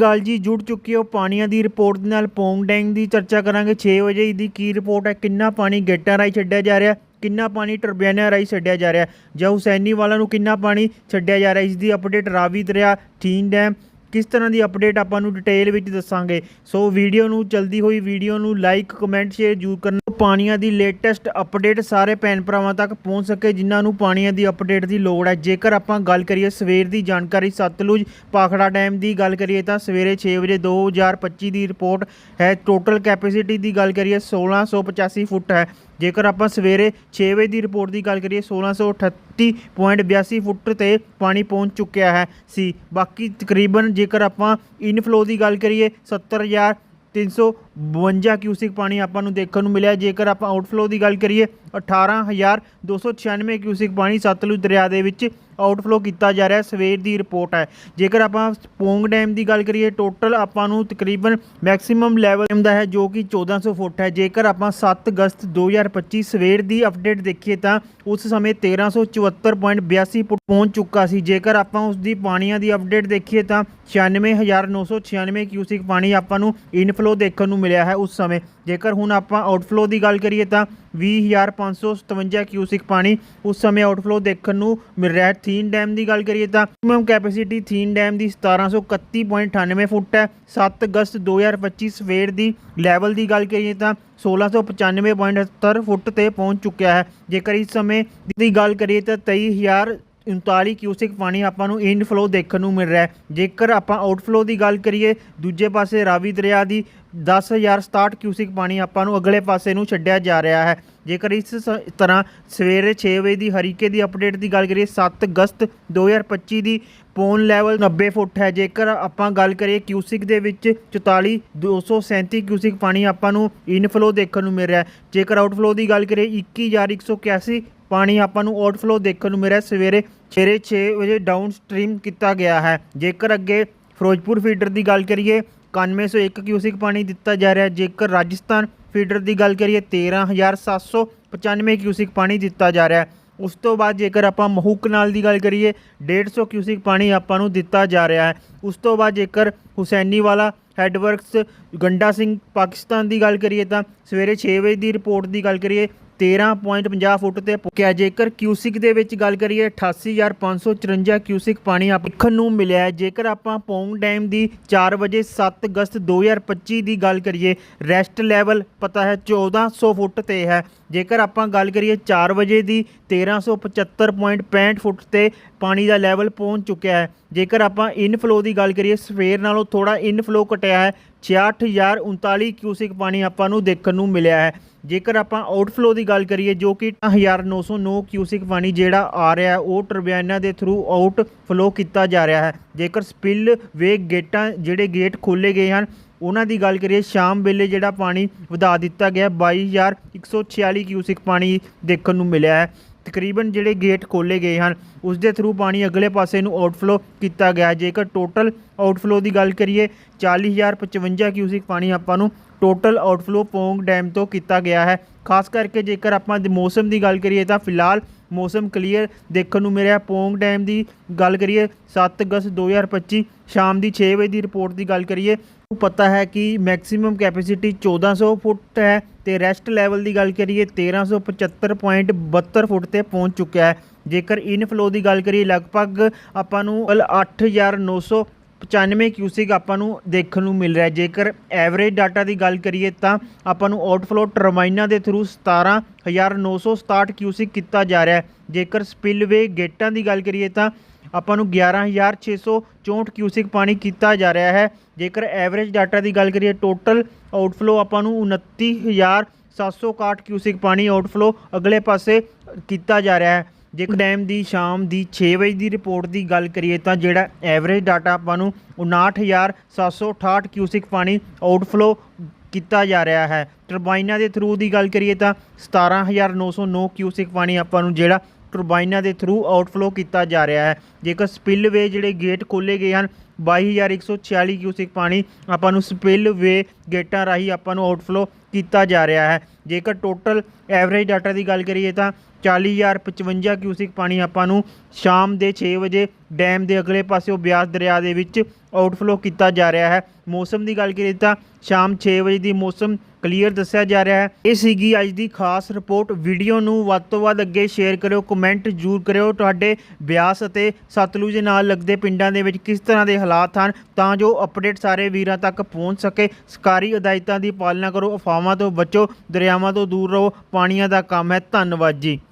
ਗੱਲ ਜੀ ਜੁੜ ਚੁੱਕੀ ਉਹ ਪਾਣੀਆਂ ਦੀ ਰਿਪੋਰਟ ਦੇ ਨਾਲ ਪੌਂਗ ਡੈਂਗ ਦੀ ਚਰਚਾ ਕਰਾਂਗੇ। 6 ਵਜੇ ਦੀ ਕੀ ਰਿਪੋਰਟ ਹੈ? ਕਿੰਨਾ ਪਾਣੀ ਗੇਟਾਂ ਰਾਹੀਂ ਛੱਡਿਆ ਜਾ ਰਿਹਾ? ਕਿੰਨਾ ਪਾਣੀ ਟਰਬਿਆਨਾਂ ਰਾਹੀਂ ਛੱਡਿਆ ਜਾ ਰਿਹਾ? ਜਾਂ ਹੁਸੈਨੀ ਵਾਲਾ ਨੂੰ ਕਿੰਨਾ ਪਾਣੀ ਛੱਡਿਆ ਜਾ ਰਿਹਾ? ਇਸ ਦੀ ਅਪਡੇਟ ਰਾਵੀ ਦਰਿਆ ਥੀਨ ਡੈਮ। ਕਿਸ ਤਰ੍ਹਾਂ ਦੀ ਅਪਡੇਟ ਆਪਾਂ ਨੂੰ ਡਿਟੇਲ ਵਿੱਚ ਦੱਸਾਂਗੇ। ਸੋ ਵੀਡੀਓ ਨੂੰ ਜਲਦੀ ਹੋਈ ਵੀਡੀਓ ਨੂੰ ਲਾਈਕ ਕਮੈਂਟ ਸ਼ੇਅਰ ਜ਼ਰੂਰ ਕਰਨਾ। ਪਾਣੀਆਂ ਦੀ ਲੇਟੈਸਟ ਅਪਡੇਟ ਸਾਰੇ ਭੈਣ ਭਰਾਵਾਂ ਤੱਕ ਪਹੁੰਚ ਸਕੇ, ਜਿਨ੍ਹਾਂ ਨੂੰ ਪਾਣੀਆਂ ਦੀ ਅਪਡੇਟ ਦੀ ਲੋੜ ਹੈ। ਜੇਕਰ ਆਪਾਂ ਗੱਲ ਕਰੀਏ ਸਵੇਰ ਦੀ ਜਾਣਕਾਰੀ ਸਤਲੁਜ ਪਾਖੜਾ ਡੈਮ ਦੀ ਗੱਲ ਕਰੀਏ ਤਾਂ ਸਵੇਰੇ 6 ਵਜੇ 2025 ਦੀ ਰਿਪੋਰਟ ਹੈ। ਟੋਟਲ ਕੈਪੈਸਿਟੀ ਦੀ ਗੱਲ ਕਰੀਏ 1685 ਫੁੱਟ ਹੈ। ਜੇਕਰ ਆਪਾਂ ਸਵੇਰੇ 6 ਵਜੇ ਦੀ ਰਿਪੋਰਟ ਦੀ ਗੱਲ ਕਰੀਏ 1638.82 ਫੁੱਟ ਤੇ ਪਾਣੀ ਪਹੁੰਚ ਚੁੱਕਿਆ ਹੈ ਸੀ। ਬਾਕੀ ਤਕਰੀਬਨ ਜੇਕਰ ਆਪਾਂ ਇਨਫਲੋ ਦੀ ਗੱਲ ਕਰੀਏ 70000 352 ਕਿਊਸਿਕ ਪਾਣੀ ਆਪਾਂ ਨੂੰ ਦੇਖਣ ਨੂੰ ਮਿਲਿਆ। ਜੇਕਰ ਆਪਾਂ ਆਊਟਫਲੋ ਦੀ ਗੱਲ ਕਰੀਏ 18296 ਕਿਊਸਿਕ ਪਾਣੀ ਸਤਲੁਜ ਦਰਿਆ ਦੇ ਵਿੱਚ ਆਊਟਫਲੋ ਕੀਤਾ ਜਾ ਰਿਹਾ, ਸਵੇਰ ਦੀ ਰਿਪੋਰਟ ਹੈ। ਜੇਕਰ ਆਪਾਂ ਪੋਂਗ ਡੈਮ ਦੀ ਗੱਲ ਕਰੀਏ ਟੋਟਲ ਆਪਾਂ ਨੂੰ ਤਕਰੀਬਨ ਮੈਕਸਿਮਮ ਲੈਵਲ ਦਾ ਹੈ, ਜੋ ਕਿ 1400 ਫੁੱਟ ਹੈ। ਜੇਕਰ ਆਪਾਂ 7 ਅਗਸਤ 2025 ਸਵੇਰ ਦੀ ਅਪਡੇਟ ਦੇਖੀਏ ਤਾਂ ਉਸ ਸਮੇਂ 1374.82 ਫੁੱਟ ਪਹੁੰਚ ਚੁੱਕਾ ਸੀ। ਜੇਕਰ ਆਪਾਂ ਉਸ ਦੀ ਪਾਣੀਆਂ ਦੀ ਅਪਡੇਟ ਦੇਖੀਏ ਤਾਂ 96996 ਕਿਊਸਿਕ ਪਾਣੀ ਆਪਾਂ ਨੂੰ ਇਨਫਲੋ ਦੇਖਣ ਨੂੰ ਮਿਲਿਆ ਹੈ ਉਸ ਸਮੇਂ। ਜੇਕਰ ਹੁਣ ਆਪਾਂ ਆਊਟਫਲੋ ਦੀ ਗੱਲ ਕਰੀਏ ਤਾਂ 20557 ਕਿਊਸਿਕ ਪਾਣੀ ਉਸ ਸਮੇਂ ਆਊਟਫਲੋ ਦੇਖਣ ਨੂੰ ਮਿਲ ਰਿਹਾ ਹੈ। ਥੀਨ ਡੈਮ ਦੀ ਗੱਲ ਕਰੀਏ ਤਾਂ ਮੈਕਸਿਮਮ ਕੈਪੈਸਿਟੀ ਥੀਨ ਡੈਮ ਦੀ 1731.98 ਫੁੱਟ ਹੈ। 7 ਅਗਸਤ 2025 ਸਵੇਰ ਦੀ ਲੈਵਲ ਦੀ ਗੱਲ ਕਰੀਏ ਤਾਂ 1695.78 ਫੁੱਟ ਤੇ ਪਹੁੰਚ ਚੁੱਕਿਆ ਹੈ। ਜੇਕਰ ਇਸ ਸਮੇਂ ਦੀ ਗੱਲ ਕਰੀਏ ਤਾਂ 23000 39 ਕਿਊਸਿਕ ਪਾਣੀ ਆਪਾਂ ਨੂੰ ਇਨਫਲੋ ਦੇਖਣ ਨੂੰ ਮਿਲ ਰਿਹਾ ਹੈ। ਜੇਕਰ ਆਪਾਂ ਆਊਟਫਲੋ ਦੀ ਗੱਲ ਕਰੀਏ, ਦੂਜੇ ਪਾਸੇ ਰਾਵੀ ਦਰਿਆ ਦੀ 10067 ਕਿਊਸਿਕ ਪਾਣੀ ਆਪਾਂ ਨੂੰ ਅਗਲੇ ਪਾਸੇ ਨੂੰ ਛੱਡਿਆ ਜਾ ਰਿਹਾ ਹੈ। ਜੇਕਰ ਇਸ ਸ- ਤਰ੍ਹਾਂ ਸਵੇਰੇ 6 ਵਜੇ ਦੀ ਹਰੀਕੇ ਦੀ ਅਪਡੇਟ ਦੀ ਗੱਲ ਕਰੀਏ 7 ਅਗਸਤ 2025 ਦੀ ਪੌਨ ਲੈਵਲ 90 ਫੁੱਟ ਹੈ। ਜੇਕਰ ਆਪਾਂ ਗੱਲ ਕਰੀਏ ਕਿਊਸਿਕ ਦੇ ਵਿੱਚ 44 237 ਕਿਊਸਿਕ ਪਾਣੀ ਆਪਾਂ ਨੂੰ ਇਨਫਲੋ ਦੇਖਣ ਨੂੰ ਮਿਲ ਰਿਹਾ ਹੈ। ਜੇਕਰ ਆਊਟਫਲੋ ਦੀ ਗੱਲ ਕਰੀਏ 21181 ਪਾਣੀ ਆਪਾਂ ਨੂੰ ਆਊਟਫਲੋ ਦੇਖਣ ਨੂੰ ਮਿਲਿਆ ਸਵੇਰੇ ਸਵੇਰੇ 6 ਵਜੇ ਡਾਊਨ ਸਟ੍ਰੀਮ ਕੀਤਾ ਗਿਆ ਹੈ। ਜੇਕਰ ਅੱਗੇ ਫਿਰੋਜ਼ਪੁਰ ਫੀਡਰ ਦੀ ਗੱਲ ਕਰੀਏ 9101 ਕਿਊਸਿਕ ਪਾਣੀ ਦਿੱਤਾ ਜਾ ਰਿਹਾ। ਹੈ ਜੇਕਰ ਰਾਜਸਥਾਨ ਫੀਡਰ ਦੀ ਗੱਲ ਕਰੀਏ 13795 ਕਿਊਸਿਕ ਪਾਣੀ ਦਿੱਤਾ ਜਾ ਰਿਹਾ ਹੈ। ਉਸ ਤੋਂ ਬਾਅਦ ਜੇਕਰ ਆਪਾਂ ਮਹੂ ਕਨਾਲ ਦੀ ਗੱਲ ਕਰੀਏ 150 ਕਿਊਸਿਕ ਪਾਣੀ ਆਪਾਂ ਨੂੰ ਦਿੱਤਾ ਜਾ ਰਿਹਾ ਹੈ। ਉਸ ਤੋਂ ਬਾਅਦ ਜੇਕਰ ਹੁਸੈਨੀ ਵਾਲਾ ਹੈਡਵਰਕਸ ਗੰਡਾ ਸਿੰਘ ਪਾਕਿਸਤਾਨ ਦੀ ਗੱਲ ਕਰੀਏ ਤਾਂ ਸਵੇਰੇ 6 ਵਜੇ ਦੀ ਰਿਪੋਰਟ ਦੀ ਗੱਲ ਕਰੀਏ 13.50 ਫੁੱਟ ਤੇ ਪਹੁੰਚਿਆ ਜੇਕਰ ਕਿਊਸਿਕ ਦੇ ਵਿੱਚ ਗੱਲ ਕਰੀਏ 88554 ਕਿਊਸਿਕ ਪਾਣੀ ਆਪਾਂ ਦੇਖਣ ਨੂੰ ਮਿਲਿਆ ਹੈ। ਜੇਕਰ ਆਪਾਂ ਪੌਂਗ ਡੈਮ ਦੀ 4 ਵਜੇ 7 ਅਗਸਤ 2025 ਦੀ ਗੱਲ ਕਰੀਏ ਰੈਸਟ ਲੈਵਲ ਪਤਾ ਹੈ 1400 ਫੁੱਟ ਤੇ ਹੈ। ਜੇਕਰ ਆਪਾਂ ਗੱਲ ਕਰੀਏ 4 ਵਜੇ ਦੀ 1375.65 ਫੁੱਟ ਤੇ ਪਾਣੀ ਦਾ ਲੈਵਲ ਪਹੁੰਚ ਚੁੱਕਿਆ ਹੈ। ਜੇਕਰ ਆਪਾਂ ਇਨਫਲੋ ਦੀ ਗੱਲ ਕਰੀਏ, ਸਵੇਰ ਨਾਲੋਂ ਥੋੜਾ ਇਨਫਲੋ ਘਟਿਆ ਹੈ। 66039 ਕਿਊਸਿਕ ਪਾਣੀ ਆਪਾਂ ਨੂੰ ਦੇਖਣ ਨੂੰ ਮਿਲਿਆ ਹੈ। ਜੇਕਰ ਆਪਾਂ ਆਊਟਫਲੋ ਦੀ ਗੱਲ ਕਰੀਏ, ਜੋ ਕਿ 1909 ਕਿਊਸਿਕ ਪਾਣੀ ਜਿਹੜਾ ਆ ਰਿਹਾ ਹੈ, ਉਹ ਟਰਬਾਈਨਾਂ ਦੇ ਥਰੂ ਆਊਟ ਫਲੋ ਕੀਤਾ ਜਾ ਰਿਹਾ ਹੈ। ਜੇਕਰ ਸਪਿਲ ਵੇ ਗੇਟਾਂ ਜਿਹੜੇ ਗੇਟ ਖੋਲੇ ਗਏ ਹਨ, ਉਹਨਾਂ ਦੀ ਗੱਲ ਕਰੀਏ, ਸ਼ਾਮ ਵੇਲੇ ਜਿਹੜਾ ਪਾਣੀ ਵਧਾ ਦਿੱਤਾ ਗਿਆ 22146 ਕਿਊਸਿਕ ਪਾਣੀ ਦੇਖਣ ਨੂੰ ਮਿਲਿਆ ਹੈ। ਤਕਰੀਬਨ ਜਿਹੜੇ ਗੇਟ ਖੋਲੇ ਗਏ ਹਨ ਉਸ ਦੇ ਥਰੂ ਪਾਣੀ ਅਗਲੇ ਪਾਸੇ ਨੂੰ ਆਊਟਫਲੋ ਕੀਤਾ ਗਿਆ। ਜੇਕਰ ਟੋਟਲ ਆਊਟਫਲੋ ਦੀ ਗੱਲ ਕਰੀਏ 40055 ਕਿਊਸਿਕ ਪਾਣੀ ਆਪਾਂ ਨੂੰ ਟੋਟਲ ਆਊਟਫਲੋ ਪੌਂਗ ਡੈਮ ਤੋਂ ਕੀਤਾ ਗਿਆ ਹੈ। ਖਾਸ ਕਰਕੇ ਜੇਕਰ ਆਪਾਂ ਮੌਸਮ ਦੀ ਗੱਲ ਕਰੀਏ ਤਾਂ ਫਿਲਹਾਲ ਮੌਸਮ ਕਲੀਅਰ ਦੇਖਣ ਨੂੰ ਮਿਲਿਆ। ਪੌਂਗ ਡੈਮ ਦੀ ਗੱਲ ਕਰੀਏ 7 ਅਗਸਤ 2025 ਸ਼ਾਮ ਦੀ 6 ਵਜੇ ਦੀ ਰਿਪੋਰਟ ਦੀ ਗੱਲ ਕਰੀਏ ਪਤਾ ਹੈ ਕਿ ਮੈਕਸਿਮਮ ਕੈਪੈਸਿਟੀ 1400 ਫੁੱਟ ਹੈ ਤੇ ਰੈਸਟ ਲੈਵਲ ਦੀ ਗੱਲ ਕਰੀਏ 1375.72 ਫੁੱਟ ਤੇ ਪਹੁੰਚ ਚੁੱਕਿਆ ਹੈ। ਜੇਕਰ ਇਨਫਲੋ ਦੀ ਗੱਲ ਕਰੀਏ ਲਗਭਗ ਆਪਾਂ ਨੂੰ 8900 95 ਕਿਊਸਿਕ ਆਪਾਂ ਨੂੰ ਦੇਖਣ ਨੂੰ ਮਿਲ ਰਿਹਾ ਜੇਕਰ ਐਵਰੇਜ ਡਾਟਾ ਦੀ ਗੱਲ ਕਰੀਏ ਤਾਂ ਆਪਾਂ ਨੂੰ ਆਊਟਫਲੋ ਟਰਬਾਈਨਾਂ ਦੇ ਥਰੂ 17967 ਕਿਊਸਿਕ ਕੀਤਾ ਜਾ ਰਿਹਾ ਜੇਕਰ ਸਪਿਲਵੇ ਗੇਟਾਂ ਦੀ ਗੱਲ ਕਰੀਏ ਤਾਂ ਆਪਾਂ ਨੂੰ 11664 ਕਿਊਸਿਕ ਪਾਣੀ ਕੀਤਾ ਜਾ ਰਿਹਾ ਹੈ। ਜੇਕਰ ਐਵਰੇਜ ਡਾਟਾ ਦੀ ਗੱਲ ਕਰੀਏ ਟੋਟਲ ਆਊਟਫਲੋ ਆਪਾਂ ਨੂੰ 29761 ਕਿਊਸਿਕ ਪਾਣੀ ਆਊਟਫਲੋ ਅਗਲੇ ਪਾਸੇ ਕੀਤਾ ਜਾ ਰਿਹਾ ਹੈ। ਜੇਕਰ ਡੈਮ ਦੀ ਸ਼ਾਮ ਦੀ 6 ਵਜੇ ਦੀ ਰਿਪੋਰਟ ਦੀ ਗੱਲ ਕਰੀਏ ਤਾਂ ਜਿਹੜਾ ਐਵਰੇਜ ਡਾਟਾ ਆਪਾਂ ਨੂੰ 59768 ਕਿਊਸਿਕ ਪਾਣੀ ਆਊਟਫਲੋ ਕੀਤਾ ਜਾ ਰਿਹਾ ਹੈ। ਟਰਬਾਈਨਾਂ ਦੇ ਥਰੂ ਦੀ ਗੱਲ ਕਰੀਏ ਤਾਂ 17909 ਕਿਊਸਿਕ ਪਾਣੀ ਆਪਾਂ ਨੂੰ ਜਿਹੜਾ ਟਰਬਾਈਨਾਂ ਦੇ ਥਰੂ ਆਊਟਫਲੋ ਕੀਤਾ ਜਾ ਰਿਹਾ ਹੈ। ਜੇਕਰ ਸਪਿਲਵੇ ਜਿਹੜੇ ਗੇਟ ਖੋਲੇ ਗਏ ਹਨ 22146 ਕਿਊਸਿਕ ਪਾਣੀ ਆਪਾਂ ਨੂੰ ਸਪਿਲਵੇ ਗੇਟਾਂ ਰਾਹੀਂ ਆਪਾਂ ਨੂੰ ਆਊਟਫਲੋ ਕੀਤਾ ਜਾ ਰਿਹਾ ਹੈ। ਜੇਕਰ ਟੋਟਲ ਐਵਰੇਜ ਡਾਟਾ ਦੀ ਗੱਲ ਕਰੀਏ ਤਾਂ 40055 ਕਿਊਸਿਕ ਪਾਣੀ ਆਪਾਂ ਨੂੰ ਸ਼ਾਮ ਦੇ 6 ਵਜੇ ਡੈਮ ਦੇ ਅਗਲੇ ਪਾਸਿਓਂ ਬਿਆਸ ਦਰਿਆ ਦੇ ਵਿੱਚ ਆਊਟਫਲੋ ਕੀਤਾ ਜਾ ਰਿਹਾ ਹੈ। ਮੌਸਮ ਦੀ ਗੱਲ ਕਰੀਏ ਤਾਂ ਸ਼ਾਮ 6 ਵਜੇ ਦੀ ਮੌਸਮ ਕਲੀਅਰ ਦੱਸਿਆ ਜਾ ਰਿਹਾ ਹੈ। ਇਹ ਸੀਗੀ ਅੱਜ ਦੀ ਖਾਸ ਰਿਪੋਰਟ ਵੀਡੀਓ ਨੂੰ ਵੱਧ ਤੋਂ ਵੱਧ ਅੱਗੇ ਸ਼ੇਅਰ ਕਰਿਓ ਕਮੈਂਟ ਜ਼ਰੂਰ ਕਰਿਓ। ਤੁਹਾਡੇ ਬਿਆਸ ਅਤੇ ਸਤਲੁਜ ਨਾਲ ਲੱਗਦੇ ਪਿੰਡਾਂ ਦੇ ਵਿੱਚ ਕਿਸ ਤਰ੍ਹਾਂ ਦੇ ਹਾਲਾਤ ਹਨ, ਤਾਂ ਜੋ ਅਪਡੇਟ ਸਾਰੇ ਵੀਰਾਂ ਤੱਕ ਪਹੁੰਚ ਸਕੇ। ਸਰਕਾਰੀ ਹਦਾਇਤਾਂ ਦੀ ਪਾਲਣਾ ਕਰੋ, ਅਫਵਾਹਾਂ ਤੋਂ ਬਚੋ, ਦਰਿਆਵਾਂ ਤੋਂ ਦੂਰ ਰਹੋ। ਪਾਣੀਆਂ ਦਾ ਕੰਮ ਹੈ। ਧੰਨਵਾਦ ਜੀ।